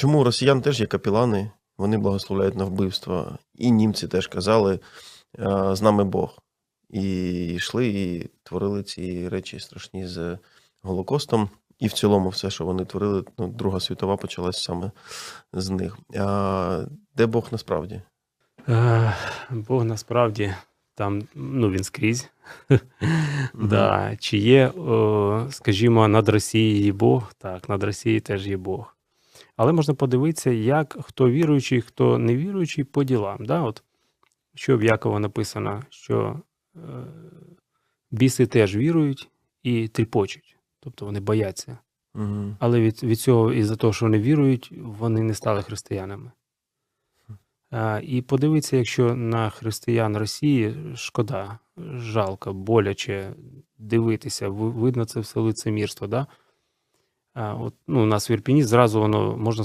чому росіян теж є капілани, вони благословляють на вбивство. І німці теж казали, е, з нами Бог. І йшли і творили ці речі страшні з Голокостом. І в цілому все, що вони творили, ну, Друга світова почалась саме з них. А де Бог насправді? Е, Бог насправді там, ну він скрізь. да. Чи є, скажімо, над Росією Бог? Так, над Росією теж є Бог. Але можна подивитися, як хто віруючий, хто не віруючий по ділам. Да? От, що в Якова написано, що е, біси теж вірують і тріпочуть, тобто вони бояться. Угу. Але від, від цього, і за того, що вони вірують, вони не стали християнами. А, і подивитися, якщо на християн Росії шкода, жалко, боляче дивитися, видно це все лицемірство. Да? От, ну, у нас в Ірпіні зразу воно можна